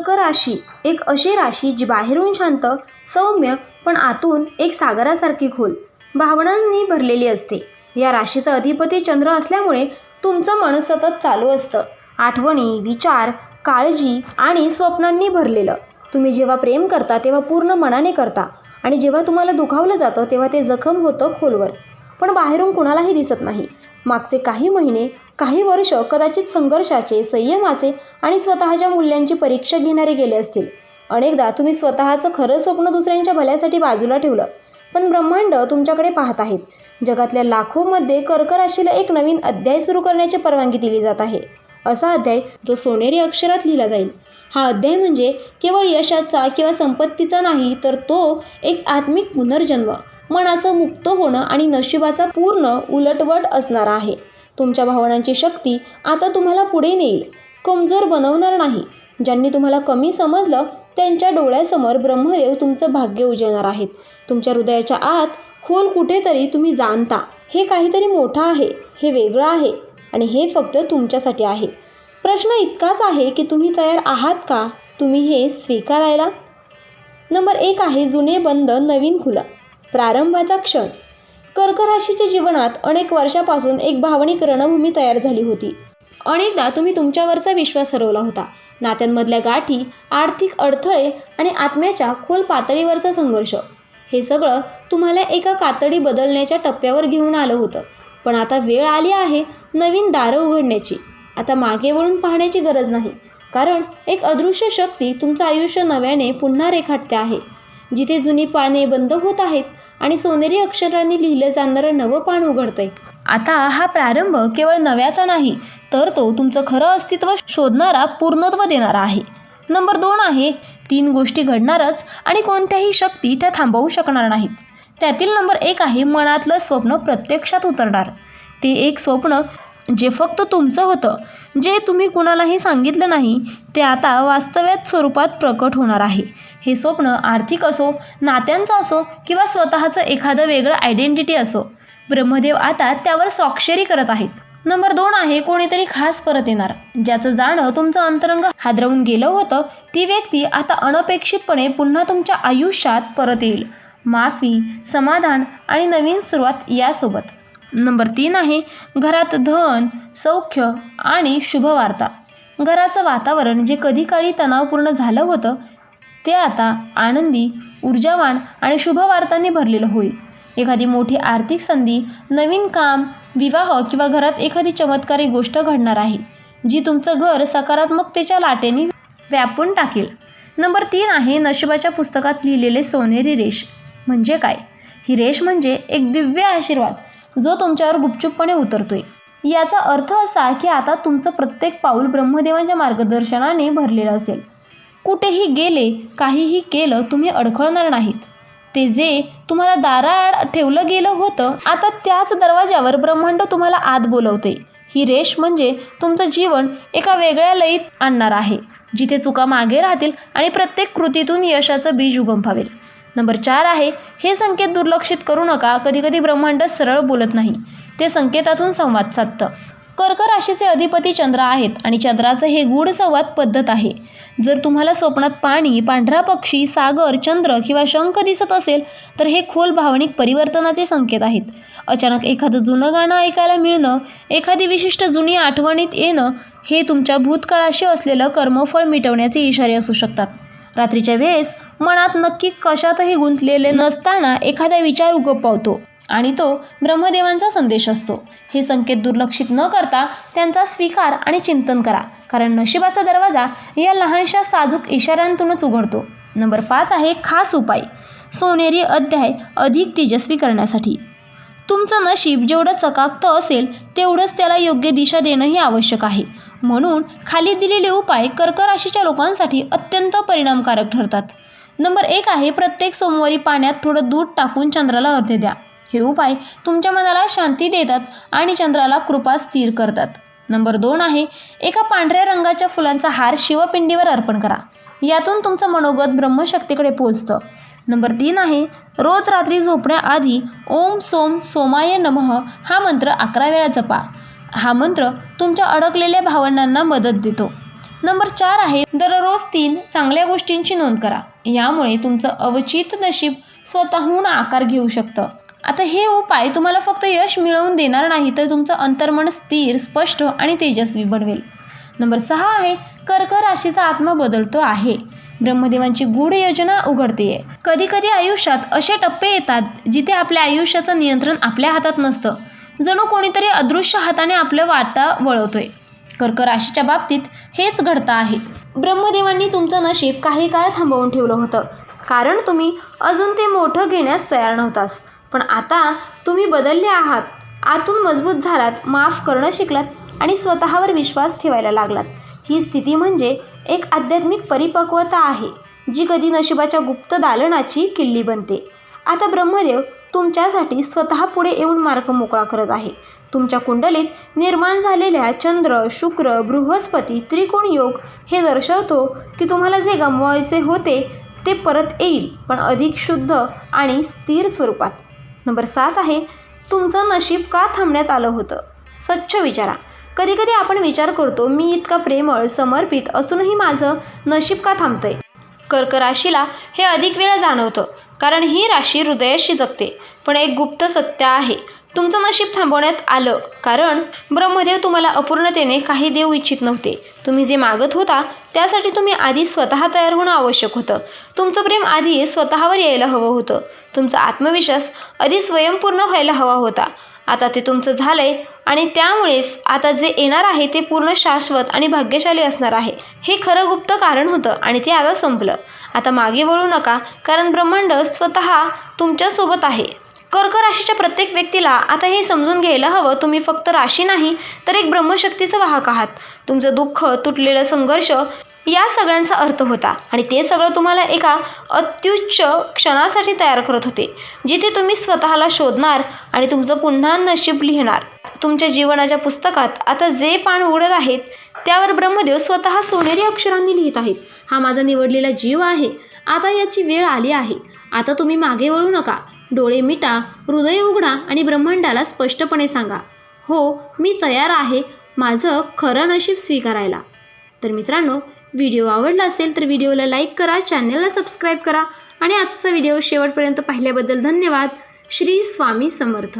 कर्क राशी एक अशी राशी जी बाहेरून शांत सौम्य पण आतून एक सागरासारखी खोल भावनांनी भरलेली असते. या राशीचा अधिपती चंद्र असल्यामुळे तुमचं मन सतत चालू असतं. आठवणी विचार काळजी आणि स्वप्नांनी भरलेलं. तुम्ही जेव्हा प्रेम करता तेव्हा पूर्ण मनाने करता आणि जेव्हा तुम्हाला दुखावलं जातं तेव्हा ते जखम होतं खोलवर. पण बाहेरून कुणालाही दिसत नाही. मागचे काही महिने काही वर्ष कदाचित संघर्षाचे संयमाचे आणि स्वतःच्या मूल्यांची परीक्षा घेणारे गेले असतील. अनेकदा तुम्ही स्वतःचं खरं स्वप्न दुसऱ्यांच्या भल्यासाठी बाजूला ठेवलं. पण ब्रह्मांड तुमच्याकडे पाहत आहेत. जगातल्या लाखोमध्ये कर्क राशीला एक नवीन अध्याय सुरू करण्याची परवानगी दिली जात आहे. असा अध्याय जो सोनेरी अक्षरात लिहिला जाईल. हा अध्याय म्हणजे केवळ यशाचा किंवा संपत्तीचा नाही तर तो एक आत्मिक पुनर्जन्म. मनाचं मुक्त होणं आणि नशिबाचा पूर्ण उलटवट असणारा आहे. तुमच्या भावनांची शक्ती आता तुम्हाला पुढे नेईल. कमजोर बनवणार नाही. ज्यांनी तुम्हाला कमी समजलं त्यांच्या डोळ्यासमोर ब्रह्मदेव तुमचं भाग्य उजळणार आहेत. तुमच्या हृदयाच्या आत खोल कुठेतरी तुम्ही जाणता. हे काहीतरी मोठं आहे हे वेगळं आहे आणि हे फक्त तुमच्यासाठी आहे. प्रश्न इतकाच आहे की तुम्ही तयार आहात का? तुम्ही हे स्वीकारायला? नंबर एक आहे जुने बंद नवीन खुला. प्रारंभाचा क्षण. कर्क राशीच्या जीवनात अनेक वर्षापासून एक भावनिक रणभूमी तयार झाली होती. अनेकदा तुम्ही तुमच्यावरचा विश्वास हरवला होता. नात्यांमधल्या गाठी आर्थिक अडथळे आणि आत्म्याच्या खोल पातळीवरचा संघर्ष. हे सगळं तुम्हाला एका कातडी बदलण्याच्या टप्प्यावर घेऊन आलं होतं. पण आता वेळ आली आहे नवीन दारं उघडण्याची. आता मागे वळून पाहण्याची गरज नाही. कारण एक अदृश्य शक्ती तुमचं आयुष्य नव्याने पुन्हा रेखाटते आहे. जिथे जुनी पाने बंद होत आहेत आणि सोनेरी अक्षरांनी लिहिलं जाणारं नवं पान उघडतंय. आता हा प्रारंभ केवळ नव्याचा नाही तर तो तुमचं खरं अस्तित्व शोधणारा पूर्णत्व देणारा आहे. नंबर दोन आहे तीन गोष्टी घडणारच आणि कोणत्याही शक्ती त्या थांबवू शकणार नाहीत. त्यातील नंबर एक आहे मनातलं स्वप्न प्रत्यक्षात उतरणार. ते एक स्वप्न जे फक्त तुमचं होतं जे तुम्ही कुणालाही सांगितलं नाही ते आता वास्तव्यात स्वरूपात प्रकट होणार आहे. हे स्वप्न आर्थिक असो नात्यांचं असो किंवा स्वतःचं एखादं वेगळं आयडेंटिटी असो ब्रह्मदेव आता त्यावर स्वाक्षरी करत आहेत. नंबर दोन आहे कोणीतरी खास परत येणार ज्याचं जाणं तुमचं अंतरंग हादरवून गेलं होतं ती व्यक्ती आता अनपेक्षितपणे पुन्हा तुमच्या आयुष्यात परत येईल. माफी समाधान आणि नवीन सुरुवात यासोबत. नंबर तीन आहे घरात धन सौख्य आणि शुभवार्ता. घराचं वातावरण जे कधी काळी तणावपूर्ण झालं होतं ते आता आनंदी ऊर्जावान आणि शुभवार्तांनी भरलेलं होईल. एखादी मोठी आर्थिक संधी नवीन काम विवाह किंवा घरात एखादी चमत्कारी गोष्ट घडणार आहे जी तुमचं घर सकारात्मकतेच्या लाटेने व्यापून टाकेल. नंबर तीन आहे नशिबाच्या पुस्तकात लिहिलेले सोनेरी रेष. म्हणजे काय? ही रेष म्हणजे एक दिव्य आशीर्वाद. जो तुमच्यावर गुपचूपपणे उतरतोय. याचा अर्थ असा की आता तुमचं प्रत्येक पाऊल ब्रह्मदेवांच्या मार्गदर्शनाने भरलेलं असेल. कुठेही गेले काहीही केलं तुम्ही अडखळणार नाहीत. ते जे तुम्हाला दाराआड ठेवलं गेलं होतं आता त्याच दरवाज्यावर ब्रह्मांड तुम्हाला आत बोलवते. ही रेष म्हणजे तुमचं जीवन एका वेगळ्या लयीत आणणार आहे जिथे चुका मागे राहतील आणि प्रत्येक कृतीतून यशाचं बीज उगम पावेल नंबर चार आहे हे संकेत दुर्लक्षित करू नका कधीकधी ब्रह्मांड सरळ बोलत नाही. ते संकेतातून संवाद साधतं. कर्क राशीचे अधिपती चंद्र आहेत आणि चंद्राचं हे गूढ संवाद पद्धत आहे. जर तुम्हाला स्वप्नात पाणी पांढरा पक्षी सागर चंद्र किंवा शंख दिसत असेल तर हे खोल भावनिक परिवर्तनाचे संकेत आहेत. अचानक एखादं जुनं गाणं ऐकायला मिळणं एखादी विशिष्ट जुनी आठवणीत येणं हे तुमच्या भूतकाळाशी असलेलं कर्मफळ मिटवण्याचे इशारे असू शकतात. रात्रीच्या वेळेस मनात नक्की कशातही गुंतलेले नसताना एखादा विचार उगपावतो आणि तो ब्रह्मदेवांचा संदेश असतो. हे संकेत दुर्लक्षित न करता त्यांचा स्वीकार आणि चिंतन करा. कारण नशिबाचा दरवाजा या लहानशा साजूक इशाऱ्यांतूनच उघडतो. नंबर पाच आहे खास उपाय. सोनेरी अध्याय अधिक तेजस्वी करण्यासाठी. तुमचं नशीब जेवढं चकाकतं असेल तेवढंच त्याला योग्य दिशा देणंही आवश्यक आहे. म्हणून खाली दिलेले उपाय कर्क राशीच्या लोकांसाठी अत्यंत परिणामकारक ठरतात. नंबर एक आहे प्रत्येक सोमवारी पाण्यात थोडं दूध टाकून चंद्राला अर्ध द्या. हे उपाय तुमच्या मनाला शांती देतात आणि चंद्राला कृपा स्थिर करतात. नंबर दोन आहे एका पांढऱ्या रंगाच्या फुलांचा हार शिवपिंडीवर अर्पण करा. यातून तुमचं मनोगत ब्रह्मशक्तीकडे पोचतं नंबर तीन आहे रोज रात्री झोपण्याआधी ओम सोम सोमाय नमः हा मंत्र अकरा वेळा जपा. हा मंत्र तुमच्या अडकलेल्या भावनांना मदत देतो. नंबर चार आहे दररोज तीन चांगल्या गोष्टींची नोंद करा. यामुळे तुमचं अवचित नशीब स्वतःहून आकार घेऊ शकतं. आता हे उपाय तुम्हाला फक्त यश मिळवून देणार नाही तर तुमचं अंतर्मन स्थिर स्पष्ट आणि तेजस्वी बनवेल. नंबर सहा आहे कर्क राशीचा आत्मा बदलतो आहे. ब्रह्मदेवांची गूढ योजना उघडते. कधी कधी आयुष्यात असे टप्पे येतात जिथे आपल्या आयुष्याचं नियंत्रण आपल्या हातात नसतं. जणू कोणीतरी अदृश्य हाताने आपलं वाटा वळवतोय. कर्क राशीच्या बाबतीत हेच घडतं आहे. ब्रह्मदेवांनी तुमचं नशीब काही काळ थांबवून ठेवलं होतं. कारण तुम्ही अजून ते मोठं घेण्यास तयार नव्हतास. पण आता तुम्ही बदलले आहात. आतून मजबूत झालात माफ करणं शिकलात आणि स्वतःवर विश्वास ठेवायला लागलात. ही स्थिती म्हणजे एक आध्यात्मिक परिपक्वता आहे जी कधी नशिबाच्या गुप्त दालनाची किल्ली बनते. आता ब्रह्मदेव तुमच्यासाठी स्वतः पुढे येऊन मार्ग मोकळा करत आहे. तुमच्या कुंडलीत निर्माण झालेल्या चंद्र शुक्र बृहस्पती त्रिकोण योग हे दर्शवतो की तुम्हाला जे गमवायचे होते ते परत येईल पण अधिक शुद्ध आणि स्थिर स्वरूपात. नंबर सात आहे तुमचं नशीब का थांबण्यात आलं होतं? स्वच्छ विचारा. कधीकधी आपण विचार करतो मी इतका प्रेमळ समर्पित असूनही माझं नशीब का थांबतंय? कर्क राशीला हे अधिक वेळा जाणवतं कारण ही राशी हृदयाशी जगते पण एक गुप्त सत्य आहे. तुमचं नशीब थांबवण्यात आलं. कारण ब्रह्मदेव तुम्हाला अपूर्णतेने काही देऊ इच्छित नव्हते. तुम्ही जे मागत होता त्यासाठी तुम्ही आधी स्वतः तयार होणं आवश्यक होतं. तुमचं प्रेम आधी स्वतःवर यायला हवं होतं. तुमचा आत्मविश्वास आधी स्वयंपूर्ण व्हायला हवा होता. आता ते तुमचं झालंय आणि त्यामुळेच आता जे येणार आहे ते पूर्ण शाश्वत आणि भाग्यशाली असणार आहे. हे खरं गुप्त कारण होतं आणि ते आता संपलं. आता मागे वळू नका कारण ब्रह्मांड स्वतः तुमच्यासोबत आहे. कर्क राशीच्या प्रत्येक व्यक्तीला आता हे समजून घ्यायला हवं. तुम्ही फक्त राशी नाही तर एक ब्रह्मशक्तीचं वाहक आहात. तुमचं दुःख तुटलेलं संघर्ष या सगळ्यांचा अर्थ होता. आणि ते सगळं तुम्हाला एका अत्युच्च क्षणासाठी तयार करत होते जिथे तुम्ही स्वतःला शोधणार आणि तुमचं पुन्हा नशीब लिहिणार. तुमच्या जीवनाच्या पुस्तकात आता जे पान उघडत आहेत त्यावर ब्रह्मदेव स्वतः सोनेरी अक्षरांनी लिहित आहेत. हा माझा निवडलेला जीव आहे. आता याची वेळ आली आहे. आता तुम्ही मागे वळू नका. डोळे मिटा हृदय उघडा आणि ब्रह्मांडाला स्पष्टपणे सांगा हो मी तयार आहे माझं खरं नशीब स्वीकारायला. तर मित्रांनो व्हिडिओ आवडला असेल तर व्हिडिओला लाईक करा चॅनलला सबस्क्राईब करा आणि आजचा व्हिडिओ शेवटपर्यंत पाहिल्याबद्दल धन्यवाद. श्री स्वामी समर्थ.